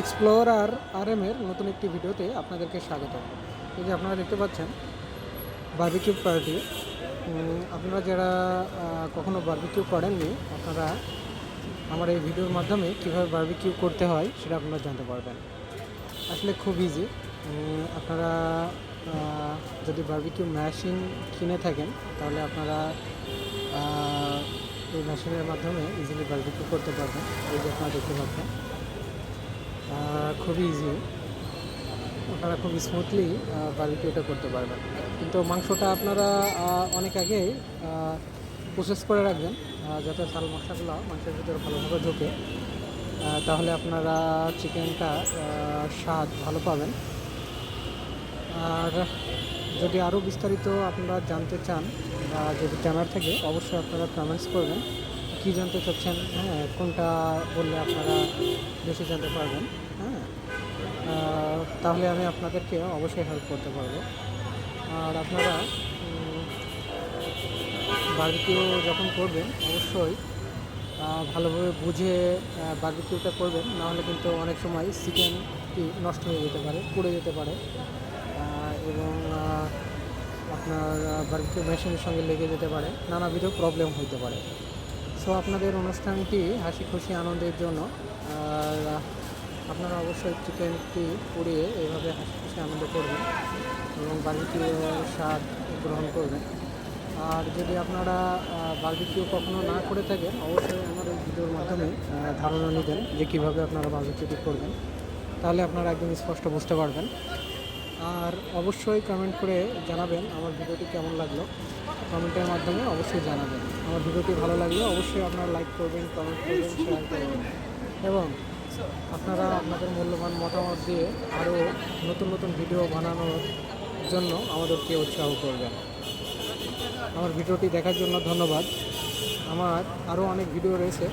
Explore আর M এর নতুন একটি ভিডিওতে আপনাদেরকে স্বাগত এই যে আপনারা দেখতে পাচ্ছেন বার্বিকিউ পার্টি আপনারা যারা কখনো বার্বিকিউ করেননি, আপনারা আমার এই ভিডিওর মাধ্যমে কীভাবে বার্বিকিউ করতে হয় সেটা আপনারা জানতে পারবেন। আসলে খুব ইজি আপনারা যদি বার্বিকিউ মেশিন কিনে থাকেন, তাহলে আপনারা এই মেশিনের মাধ্যমে ইজিলি বার্বিকিউ করতে পারবেন। এই যে আপনারা দেখতে পাচ্ছেন। খুবই ইজি আপনারা খুব স্মুথলি বার্বিকিউটা করতে পারবেন। কিন্তু মাংসটা আপনারা অনেক আগেই প্রসেস করে রাখবেন যাতে সাল মশলাগুলো মাংসের ভিতরে ভালোভাবে ঢোকে। তাহলে আপনারা চিকেনটা স্বাদ ভালো পাবেন। আর যদি আরও বিস্তারিত আপনারা জানতে চান, বা যদি জানার থাকে, অবশ্যই আপনারা কমেন্টস করবেন। কী জানতে চাচ্ছেন হ্যাঁ কোনটা বললে আপনারা বেশি জানতে পারবেন হ্যাঁ। তাহলে আমি আপনাদেরকে অবশ্যই হেল্প করতে পারব। আর আপনারা বার্বিকিউ যখন করবেন, অবশ্যই ভালোভাবে বুঝে বার্বিকিউটা করবেন। নাহলে কিন্তু অনেক সময় চিকেনটি নষ্ট হয়ে যেতে পারে, পুড়ে যেতে পারে। এবং আপনার বার্বিকিউ মেশিনের সঙ্গে লেগে যেতে পারে। নানাবিধ প্রবলেম হতে পারে। সো আপনাদের অনুষ্ঠানটি হাসি খুশি আনন্দের জন্য, আর আপনারা অবশ্যই চিকেনটি পুড়িয়ে এইভাবে হাসি খুশি আনন্দ করবেন এবং বার্বিকিউর স্বাদ গ্রহণ করবেন। আর যদি আপনারা বার্বিকিউ কখনো না করে থাকেন, অবশ্যই আমার এই ভিডিওর মাধ্যমে ধারণা নেবেন যে কীভাবে আপনারা বার্বিকিউটি করবেন। তাহলে আপনারা একদম স্পষ্ট বুঝতে পারবেন। আর অবশ্যই কমেন্ট করে জানাবেন আমার ভিডিওটি কেমন লাগল। কমেন্টের মাধ্যমে অবশ্যই জানাবেন। আমার ভিডিওটি ভালো লাগলে অবশ্যই আপনারা লাইক করবেন কমেন্ট করবেন শেয়ার করবেন। এবং আপনারা আপনাদের মূল্যবান মতামত দিয়ে আরও নতুন নতুন ভিডিও বানানোর জন্য আমাদেরকে উৎসাহ করবেন। আমার ভিডিওটি দেখার জন্য ধন্যবাদ। আমার আরও অনেক ভিডিও রয়েছে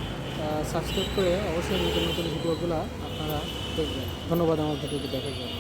সাবস্ক্রাইব করে অবশ্যই নতুন নতুন ভিডিওগুলো আপনারা দেখবেন। ধন্যবাদ আমার ভিডিওটি দেখার জন্য।